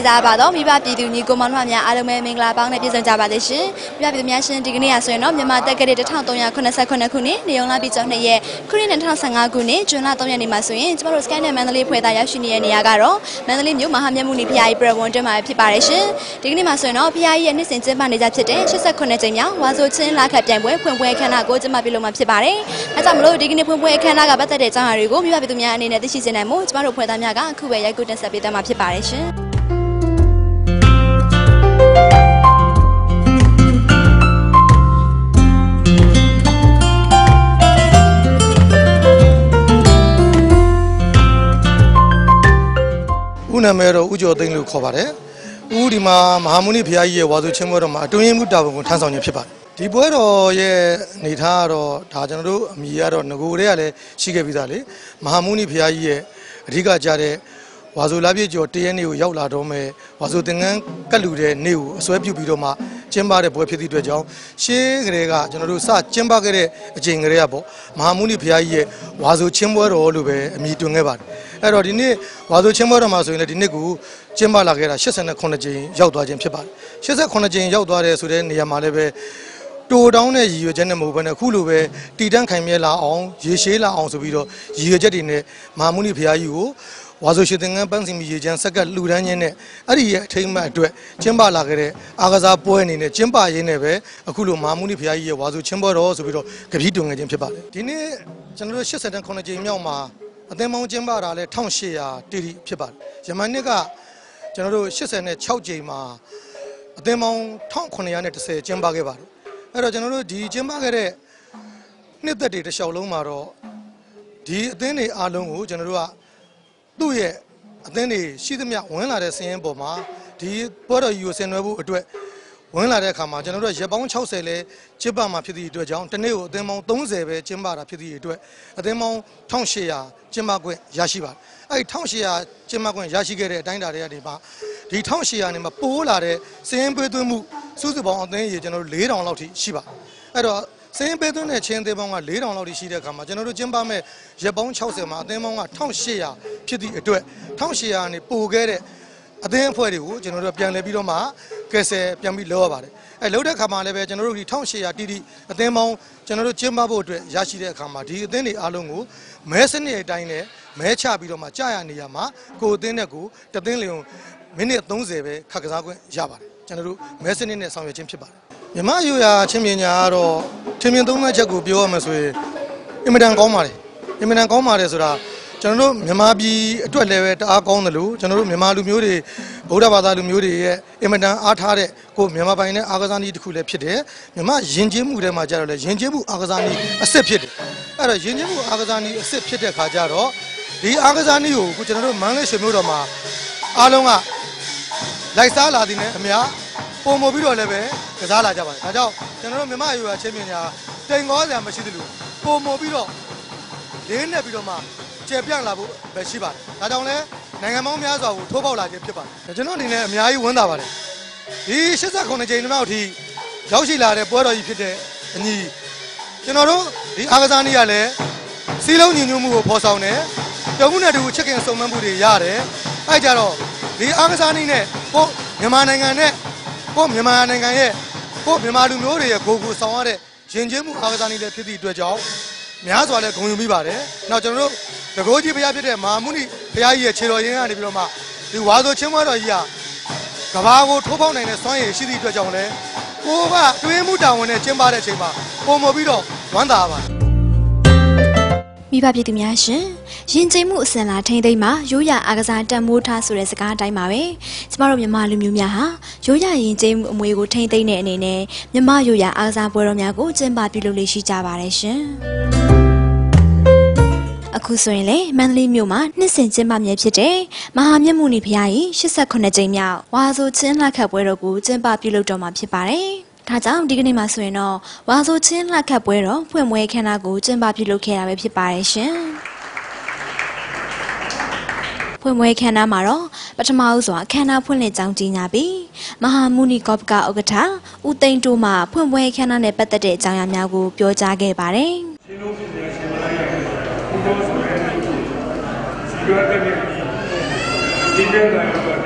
လေးစားပါတော့မိဘပြည်သူညီကိုမောင်နှမများအားလုံးပဲမင်္ဂလာပေါင်းနဲ့ပြည့်စုံကြပါစေရှင်မိဘပြည်သူများရှင်ဒီကနေ့ကဆိုရင်တော့မြန်မာတက္ကသိုလ်1389ခုနှစ်နေုံလာပြည်ကျော်2ရက်ခုနှစ်2015ခုနှစ်ဇွန်လ3ရက်နေ့မှာဆိုရင်ကျမတို့ Sky နဲ့မန္တလေးဖွဲ့သားရောက်ရှိနေတဲ့နေရာကတော့မန္တလေးမြို့မဟာမြတ်မှုနီဖျားကြီးပြည်ဝန်တွင်းမှာဖြစ်ပါတယ်ရှင်ဒီကနေ့မှာဆိုရင်တော့ဖျားကြီးရဲ့နှစ်စဉ်ကျင်းပနေကြဖြစ်တဲ့89ကြိမ်မြောက်ဝါဆိုချင်းလာခတ်ပြိုင်ပွဲဖွင့်ပွဲအခမ်းအနားကိုကျင်းပပြုလုပ်မှာဖြစ်ပါတယ်အဲကြောင့်မလို့ဒီကနေ့ဖွင့်ပွဲအခမ်းအနားကပတ်သက်တဲ့အကြောင်းအရာတွေကိုမိဘပြည်သူများအနေနဲ့သိရှိစေနိုင်မှုကျမတို့ဖွဲ့သားများကအခုပဲရိုက်ကူးတင်ဆက်ပေးသွားမှာဖြစ်ပါတယ်ရှင် နာမည်တော့ဦးကျော်သိန်းလို့ခေါ်ပါတယ်။ဦးဒီမှာမဟာမုနိဘုရားကြီးရဲ့ဝါဆိုချင်းပွဲတော်မှာအတွင်းရင်မှုတာဝန်ကိုထမ်းဆောင်ခြင်းဖြစ်ပါတယ်။ဒီပွဲတော်ရဲ့အနေထားကတော့ဒါကျွန်တော်တို့အမိကတော့ငကိုတွေကလည်းရှိခဲ့ပြီးသားလေ။မဟာမုနိဘုရားကြီးရဲ့အဓိကကြတဲ့ဝါဆိုလာပြည့်ကျော်တရက်နေ့ကိုရောက်လာတော့မယ်ဝါဆိုသင်္ကန်းကတ်လူတဲ့နေ့ကိုအစွဲပြုပြီးတော့မှကျင်းပတဲ့ပွဲဖြစ်သည့်အတွက်ကြောင့်ရှေးကလေးကကျွန်တော်တို့စကျင်းပခဲ့တဲ့အချိန်ကလေးကပေါ့မဟာမုနိဘုရားကြီးရဲ့ဝါဆိုချင်းပွဲတော်လို့ပဲအမည်တွင်ခဲ့ပါတယ် အဲ့တော့ဒီနေ့ဝါဆိုချင်းပွဲတော်မှာဆိုရင်လည်းဒီနေ့ကိုကျင်းပလာခဲ့တာ89ကြိမ်ရောက်သွားခြင်းဖြစ်ပါတယ်89ကြိမ်ရောက်သွားတယ်ဆိုတဲ့နေရာမှာလည်းပဲတိုတောင်းတဲ့ရည်ရွယ်ချက်နဲ့မဟုတ်ဘဲနဲ့အခုလိုပဲတည်တံ့ခိုင်မြဲလာအောင်ရေရှည်လာအောင်ဆိုပြီးတော့ရည်ရွယ်ချက်တွေနဲ့မဟာမုနိဘုရားကြီးကိုဝါဆိုရှိတဲ့ငန်းပန်းစီမီရေချမ်းစက်ကလှူဒန်းခြင်းနဲ့အဲ့ဒီရဲ့အထိမ်းအမှတ်အတွက်ကျင်းပလာခဲ့တဲ့အာကစားပွဲအနေနဲ့ကျင်းပရင်းနဲ့ပဲအခုလိုမဟာမုနိဘုရားကြီးရဲ့ဝါဆိုချင်းပွဲတော်ဆိုပြီးတော့ကပီးတွင်ငယ်ခြင်းဖြစ်ပါတယ်ဒီနေ့ကျွန်တော်တို့89ကြိမ်မြောက်မှာ အသင်းမောင်းကျင်းပတာလဲ1800တီတီဖြစ်ပါတယ်ယမန်နှစ်ကကျွန်တော်တို့86ကြိမ်မှာအသင်းမောင်း1910ကျင်းပခဲ့ပါတယ်အဲ့တော့ကျွန်တော်တို့ဒီကျင်းပခဲ့တဲ့နှစ်သက်တွေတစ်လျှောက်လုံးမှာတော့ဒီအသင်းတွေအားလုံးကိုကျွန်တော်တို့ကသူ့ရဲ့အသင်းတွေရှိသမျှဝင်လာတဲ့စည်ရင်ပေါ်မှာဒီပွဲတော်ယူဆင်နွှဲဖို့အတွက် ဝင်လာတဲ့အခါမှာကျွန်တော်တို့ရက်ပေါင်း60လဲကျင်းပမှာဖြစ်သည့်အတွက်ကြောင့်တစ်နေ့ကိုအသင်းပေါင်း30ပဲကျင်းပတာဖြစ်သည့်အတွက်အသင်းပေါင်း1800ကျင်းပခွင့်ရရှိပါတယ်။အဲဒီ1800ကျင်းပခွင့်ရရှိခဲ့တဲ့အတိုင်းအတာတွေကနေမှဒီ1800နဲ့မှပိုးလာတဲ့စည်ရင်ပေးသွင်းမှုစုစုပေါင်းအသင်းရေကျွန်တော်တို့4000လောက်ထိရှိပါတယ်။အဲ့တော့စင်းပေးသွင်းတဲ့ချင်းအသင်းပေါင်းက4000လောက်ထိရှိတဲ့အခါမှာကျွန်တော်တို့ကျင်းပမဲ့ရက်ပေါင်း60မှာအသင်းပေါင်းက1800ဖြစ်သည့်အတွက်1800နဲ့ပိုခဲ့တဲ့အသင်းအဖွဲ့တွေကိုကျွန်တော်တို့ပြန်လဲပြီးတော့မှ ကယ်ဆယ်ပြန်ပြီးလောက်ရပါတယ်အဲလောက်တဲ့အခါမှာလည်းပဲကျွန်တော်တို့ဒီ1800တီတီအသင်းပေါင်းကျွန်တော်တို့ကျင်းပဖို့အတွက်ရရှိတဲ့အခါမှာဒီအသင်းတွေအားလုံးကိုမဲစနစ်အတိုင်းနဲ့မဲချပြီးတော့မှကြာရနေရမှာကိုအသင်းနဲ့ကိုတသင်းလျုံမိနစ်30ပဲခက်ကစားခွင့်ရပါတယ်ကျွန်တော်တို့မဲစနစ်နဲ့ဆောင်ရွက်ခြင်းဖြစ်ပါတယ်မြမယူရာချင်းပညာကတော့ထင်မြင်သုံးသပ်ချက်ကိုပြောရမယ်ဆိုရင်အင်မတန်ကောင်းပါတယ်အင်မတန်ကောင်းပါတယ်ဆိုတာ ကျွန်တော်တို့မြန်မာပြည်အတွက်လည်းပဲတအားကောင်းတယ်လို့ကျွန်တော်တို့မြန်မာလူမျိုးတွေဗုဒ္ဓဘာသာလူမျိုးတွေရဲ့အင်မတန်အားထားတဲ့ကိုမြန်မာပိုင်းနဲ့အာကစားနည်းတစ်ခုလည်းဖြစ်တယ်မြန်မာယဉ်ကျေးမှုထဲမှာကြတော့လေယဉ်ကျေးမှုအာကစားနည်းအစ်စ်ဖြစ်တယ်အဲ့တော့ယဉ်ကျေးမှုအာကစားနည်းအစ်စ်ဖြစ်တဲ့ခါကျတော့ဒီအာကစားနည်းကိုအခုကျွန်တော်တို့မန္တလေးရွှေမြို့တော်မှာအားလုံးကလိုက်စားလာသည်နဲ့အများပုံမပြီးတော့လည်းပဲကစားလာကြပါတယ်ဒါကြောင့်ကျွန်တော်တို့မြန်မာရိုးရာချင်းပညာတိမ်ကောစရာမရှိသလိုပုံမပြီးတော့လေးနဲ့ပြီးတော့မှ ကျေပြန့်လာဖို့ပဲရှိပါတယ်ဒါကြောင့်လည်းနိုင်ငံပေါင်းများစွာကိုထိုးပေါက်လာခြင်းဖြစ်ပါတယ်ကျွန်တော်အနေနဲ့အများကြီးဝန်းသာပါတယ်ဒီ89ကြိမ်နောက်ထိရောက်ရှိလာတဲ့ပွဲတော်ကြီးဖြစ်တဲ့အညီကျွန်တော်တို့ဒီအာကစားနည်းကလည်းစီးလုံးညီညွတ်မှုကိုဖော်ဆောင်တယ်တမှုနဲ့တူချစ်ခင်စုံမမှုတွေရတယ်အဲကြတော့ဒီအာကစားနည်းနဲ့ကိုမြန်မာနိုင်ငံနဲ့ကိုမြန်မာနိုင်ငံရဲ့ကိုမြန်မာလူမျိုးတွေရဲ့ကိုယ်ကိုဆောင်ရတဲ့ယဉ်ကျေးမှုအာကစားနည်းလည်းဖြစ်သည့်အတွက်ကြောင့်များစွာလည်းဂုဏ်ယူမိပါတယ်။နောက်ကျွန်တော်တို့ တကိုးကြီးဘုရားဖြစ်တဲ့မဟာမုနိဘုရားကြီးရဲ့ခြေတော်ရင်းကနေပြီးတော့မှဒီဝါဆိုချင်းမတော်ကြီးကကဘာကိုထိုးပေါက်နိုင်တဲ့စွမ်းရည်ရှိသည့်အတွက်ကြောင့်လည်းကိုကတွင်းမှုတောင်ဝင်နဲ့ကျင်းပတဲ့အချိန်မှာပုံမပြီးတော့ဝမ်းသာပါတယ်မိဘပြည်သူများရှင်ယဉ်ကျေးမှုအစဉ်လာထိမ့်သိမ်းမှာရိုးရာအာကစားတန်မိုးထားဆိုတဲ့စကားအတိုင်းပါပဲကျမတို့မြန်မာလူမျိုးများဟာရိုးရာယဉ်ကျေးမှုအမွေကိုထိမ့်သိမ်းတဲ့အနေနဲ့မြန်မာရိုးရာအာကစားပွဲတော်များကိုကျင်းပပြုလုပ်လေးရှိကြပါတယ်ရှင် အခုဆိုရင်လေမန္တလေးမြို့မှာနှစ်စဉ်ကျင်းပမြဲဖြစ်တဲ့မဟာမြတ်မုနီဘုရားကြီး89ကြိမ်မြောက်ဝါဆိုချင်းလက်ခတ်ပွဲတော်ကိုကျင်းပပြုလုပ်တော့မှာဖြစ်ပါတယ်။ဒါကြောင့်ဒီကနေ့မှာဆိုရင်တော့ဝါဆိုချင်းလက်ခတ်ပွဲတော်ဖွင့်ပွဲခမ်းနားကိုကျင်းပပြုလုပ်ခဲ့တာပဲဖြစ်ပါတယ်ရှင်။ဖွင့်ပွဲခမ်းနားမှာတော့ပထမဦးစွာခမ်းနားဖွင့်လှစ်ကြောင်းကြီးညာပြီးမဟာမုနီကော့ပကဥက္ကဋ္ဌဦးသိန်းတိုးမှဖွင့်ပွဲခမ်းနားနဲ့ပတ်သက်တဲ့အကြောင်းအရာများကိုပြောကြားခဲ့ပါတယ်။ရှင်းလို့ဖြစ်တဲ့ရှင်မလာရဲ့ ဘုရားဆောင်ရဲ့စီရွက်တဲ့ဒီကဲတိုင်းတော့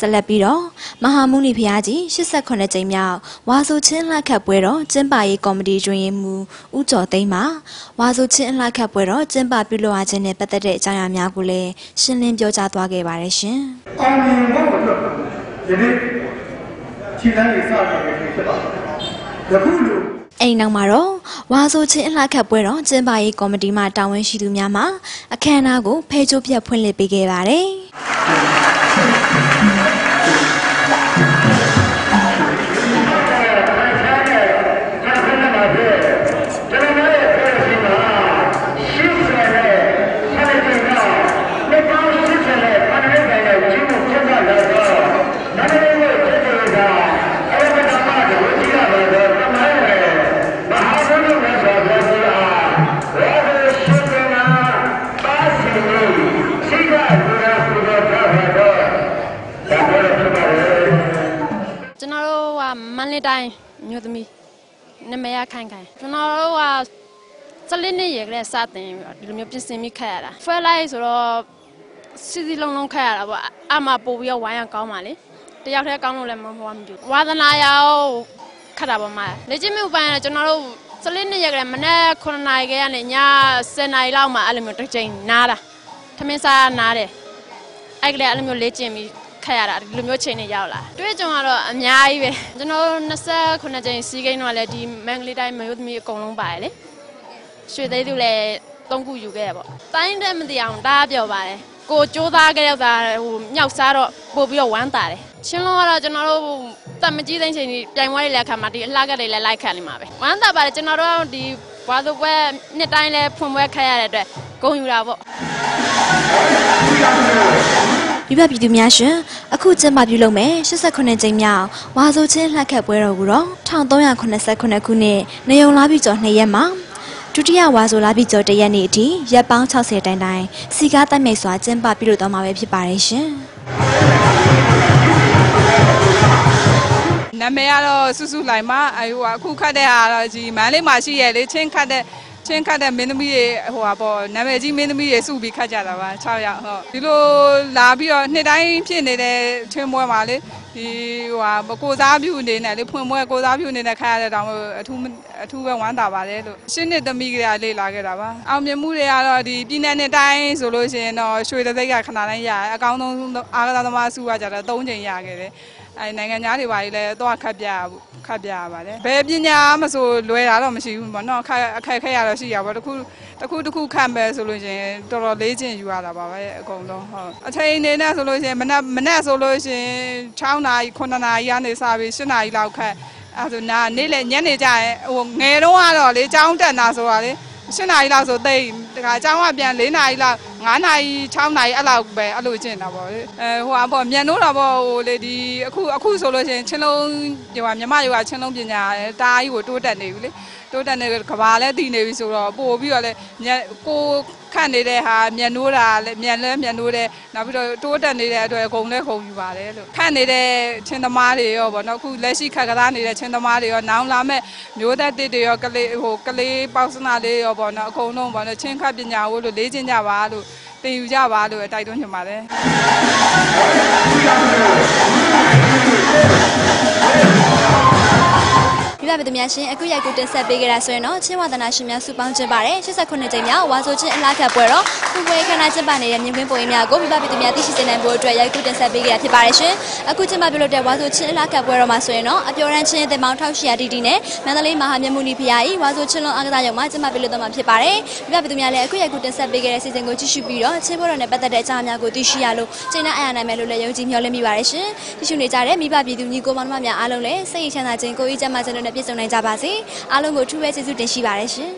ဆက်လက်ပြီးတော့မဟာမုနိဖျားကြီး89ကြိမ်မြောက်ဝါဆိုချင်းလှခတ်ပွဲတော်ကျင်းပရေးကော်မတီတွင်မူဦးကျော်သိန်းမှာဝါဆိုချင်းလှခတ်ပွဲတော်ကျင်းပပြုလုပ်ရခြင်းနဲ့ပတ်သက်တဲ့အကြောင်းအရာများကိုလည်းရှင်းလင်းပြောကြားသွားခဲ့ပါတယ်ရှင်။အောင်မြင်ဖို့အတွက်ယနေ့ခြေလမ်းတွေစတင်နေပြီဖြစ်ပါတယ်။ယခုလို အိမ်နောက်မှာတော့ဝါဆိုချင်းအလှခတ်ပွဲတော်ကျင်းပရေးကော်မတီမှတာဝန်ရှိသူများမှအခမ်းအနားကိုဖဲချိုးပြတ်ဖွင့်လှစ်ပေးခဲ့ပါတယ်။ မန္တလေးတိုင်းမြို့သမီးနမရခိုင်ခိုင်ကျွန်တော်တို့ကစလင်းနေရကလေးစတင်ပြီးတော့ဒီလိုမျိုးပြင်ဆင်ပြီးခတ်ရတာဖဲလိုက်ဆိုတော့စီစီလုံးလုံးခတ်ရတာပေါ့အမှပို့ပြီးတော့ဝိုင်းရကောင်းပါလေတယောက်တည်းကောင်းလို့လည်းမဟုတ်ဘူးမကြည့်ဝါသနာရောက်ခတ်တာပေါ့မှာလေ့ကျင့်မှုပိုင်းကကျွန်တော်တို့စလင်းနေရကလေးမနေ့9နာရီကကနေည10နာရီလောက်မှအဲ့လိုမျိုးတစ်ချိန်နားတာထမင်းစားနားတယ်အဲ့ကလေးအဲ့လိုမျိုးလေ့ကျင့်ပြီး ခတ်ရတာဒီလိုမျိုးချိန်နဲ့ရောက်လာတွေ့ကြုံကတော့အများကြီးပဲကျွန်တော်တို့29ကြိမ်စီးကိန်းတော့လည်းဒီမန်ဂလီတိုင်းမြို့သမီးအကုန်လုံးပါတယ်လေရွှေသေးသူလည်း၃ခုယူခဲ့ရပေါ့တိုင်းတဲ့မသိအောင်ဒါပြောပါတယ်ကိုစူးသားခဲ့ရတာဟိုမြောက်စားတော့ပို့ပြီးတော့ဝမ်းတာတယ်ချင်းလုံးကတော့ကျွန်တော်တို့တမကြီးသိန်းချိန်ကြီးပြိုင်ပွဲတွေလည်းခါမှာဒီအလှကတွေလည်းလိုက်ခတ်နေမှာပဲဝမ်းတာပါတယ်ကျွန်တော်တို့ဒီဘွားသူပွဲနှစ်တိုင်းလည်းဖွင့်ပွဲခတ်ရတဲ့အတွက်ဂုဏ်ယူတာပေါ့ပြပပြည်သူများရှင် အခုကျင်းပပြုလုပ်မယ်89ကြိမ်မြောက်ဝါဆိုချင်းလှခတ်ပွဲတော်ကိုတော့1389ခုနှစ်နေုံလာပြီကျော်2ရက်မှာဒုတိယဝါဆိုလာပြီကျော်1ရက်နေ့အထိရက်ပေါင်း60တိုင်တိုင်စီကားတက်မြိုက်စွာကျင်းပပြုလုပ်သွားမှာပဲဖြစ်ပါတယ်ရှင်။နာမည်ကတော့စုစုလိုက်ပါအဲဟိုအခုခတ်တဲ့ဟာတော့ဒီမန်းလေးမှာရှိရလေချင်းခတ်တဲ့ ချင်းခတ်တဲ့မင်းသမီးတွေဟိုဟာပေါ့နာမည်ကြီးမင်းသမီးတွေစုပြီးခတ်ကြတာပါ6ယောက်ဟုတ်ဒီလိုလာပြီးတော့နှစ်တိုင်းဖြစ်နေတဲ့ချင်းပွဲမှာလေဒီဟိုဟာကိုစားပြုအနေနဲ့လေဖွင့်ပွဲကိုစားပြုအနေနဲ့ခတ်ရတဲ့တောင်အထူးအထူးပဲဝမ်းသာပါတယ်လို့ရှင်းနှစ်သမီးကလေးလေးလာခဲ့တာပါအောင်မြင်မှုတွေကတော့ဒီပြည်내နဲ့တိုင်းဆိုလို့ရှိရင်တော့ရွှေတသိက်ကခဏတိုင်းရအကောင်းဆုံးအားကစားသမားစုကကြတော့3ချိန်ရခဲ့တယ်အဲနိုင်ငံသားတွေပါလေလည်းတော့ခတ်ပြ ခတ်ပြရပါတယ်ဘယ်ပညာမဆိုလွယ်တာတော့မရှိဘူးပေါ့နော်အခက်အခက်ခဲရတော့ရှိရပါတော့တခုတခုတခုခတ်မယ်ဆိုလို့ရှိရင်တော်တော်လေးချင်းယူရတာပါပဲအကုန်လုံးဟုတ်အချိန်အနေနဲ့ဆိုလို့ရှိရင်မနက်မနက်ဆိုလို့ရှိရင်6နာရီ9နာရီကနေစပြီး10နာရီလောက်ခတ်အဲဆိုနာနေ့လေညနေကျရင်ဟိုငယ်တော့ကတော့လေចောင်းတက်တာဆိုတာလေ7နာရီလောက်ဆိုသိတခါចောင်းကပြန်4နာရီလောက် 9နာရီ6နာရီအဲ့လောက်ပဲအဲ့လိုကျင့်တာပေါ့လေအဲဟိုဟာပေါ့မြန်တော့တာပေါ့ဟိုလေဒီအခုအခုဆိုလို့ရှိရင်ချင်းလုံးဟိုဟာမြမရွာချင်းလုံးပညာတားကြီးကိုတိုးတက်နေပြီလေတိုးတက်နေကဘာလဲတည်နေပြီဆိုတော့ပို့ပြီးတော့လေကိုခန့်နေတဲ့ဟာမြန်နိုးတာလေမြန်လဲမြန်နိုးတယ်နောက်ပြီးတော့တိုးတက်နေတဲ့အတွက်ဂုံလဲဂုံယူပါတယ်လို့ခန့်နေတဲ့ချင်းသမားတွေရောပေါ့နော်အခုလက်ရှိခက်ကစားနေတဲ့ချင်းသမားတွေရောနောင်လာမဲ့မျိုးသက်တစ်တွေရောကလေးဟိုကလေးပေါက်စနာလေးရောပေါ့နော်အကုန်လုံးပေါ့နော်ချင်းခတ်ပညာဝလို့လေးချင်းကြပါလို့ သင်ယူကြပါလို့တိုက်တွန်းချင်ပါတယ် ပြပပြည်သူများရှင်အခုရိုက်ကူတင်ဆက်ပေးကြတာဆိုရင်တော့ချင်းဝါသနာရှင်များစုပေါင်းကျင်းပါတယ်89ကြိမ်မြောက်ဝါဆိုချင်းအလားခတ်ပွဲတော့ဖူပွဲခဏကျင်းပနေတဲ့မြင်းကွင်းပုံရိပ်များကိုပြပပြည်သူများသိရှိစေနိုင်ဖို့အတွက်ရိုက်ကူတင်ဆက်ပေးကြတာဖြစ်ပါတယ်ရှင်အခုကျင်းပပြုလုပ်တဲ့ဝါဆိုချင်းအလားခတ်ပွဲတော့မှာဆိုရင်တော့အပြော်ရန်ချင်းအသင်းပေါင်း1800တီတီနဲ့မန္တလေးမဟာမြတ်မုနီဖရာကြီးဝါဆိုချင်းလုံးအားကစားရုံမှာကျင်းပပြုလုပ်သွားမှာဖြစ်ပါတယ်ပြပပြည်သူများလည်းအခုရိုက်ကူတင်ဆက်ပေးကြတဲ့စီစဉ်ကိုကြည့်ရှုပြီးတော့ချင်းပွဲတော်နဲ့ပတ်သက်တဲ့အကြောင်းအများကိုသိရှိရလို့ကျင်းနဲ့အရနိုင်မယ်လို့လည်းယုံကြည်မျှော်လင့်မိပါတယ်ရှင်ကြည့်ရှုနေကြတဲ့မိဘပြည်သူညီကိုမောင်နှမများအားလုံးလည်းစိတ်ရချမ်းသာခြင်းကိုယ်ဤကျမ်းမာခြင်းတို့နဲ့ပြည့်စုံနိုင်ကြပါစေအားလုံးကိုထူးပဲကျေးဇူးတင်ရှိပါတယ်ရှင်